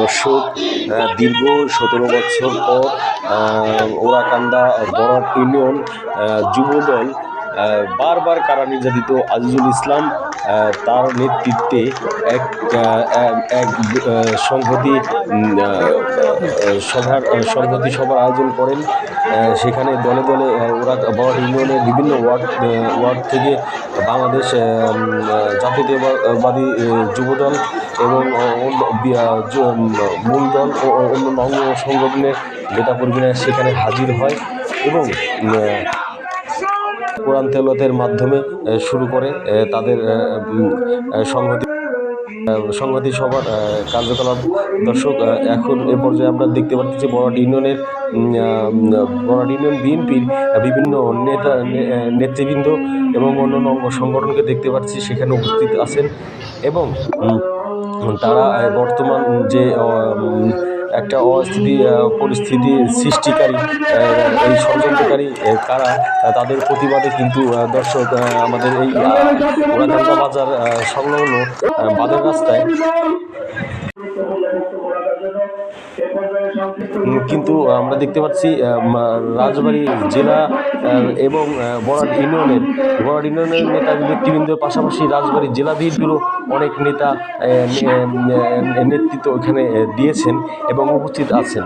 দর্শক দীর্ঘ সতেরো বছর পর ওরাকান্দা বরাট ইউনিয়ন যুবদল বারবার কারা নির্যাতিত আজিজুল ইসলাম তার নেতৃত্বে এক এক- সংহতি সভার সংহতি সভার আয়োজন করেন। সেখানে দলে দলে ওরা বড় ইউনিয়নের বিভিন্ন ওয়ার্ড ওয়ার্ড থেকে বাংলাদেশ জাতীয়তাবাদী যুবদল এবং মূল দল ও অন্যান্য অঙ্গ সংগঠনের নেতাকর্মীরা সেখানে হাজির হয় এবং কোরআন তেলতের মাধ্যমে শুরু করে তাদের সংহতি সংহতি সভার কার্যকলাপ। দর্শক এখন এ পর্যায়ে আমরা দেখতে পাচ্ছি বরাট ইউনিয়নের বরাট ইউনিয়ন বিএনপির বিভিন্ন নেতা নেতৃবৃন্দ এবং অন্যান্য অঙ্গ সংগঠনকে দেখতে পাচ্ছি সেখানে উপস্থিত আছেন এবং তারা বর্তমান যে একটা অস্থিতি পরিস্থিতি সৃষ্টিকারী এই ষড়যন্ত্রকারী কারা, তাদের প্রতিবাদে কিন্তু দর্শক আমাদের এই বাজার সংলগ্ন বাজার রাস্তায় কিন্তু আমরা দেখতে পাচ্ছি রাজবাড়ী জেলা এবং বরাট ইউনিয়নের বরাট ইউনিয়নের নেতা ব্যক্তিবৃন্দের পাশাপাশি রাজবাড়ী জেলা বিএনপিরও অনেক নেতা নেতৃত্ব এখানে দিয়েছেন এবং উপস্থিত আছেন।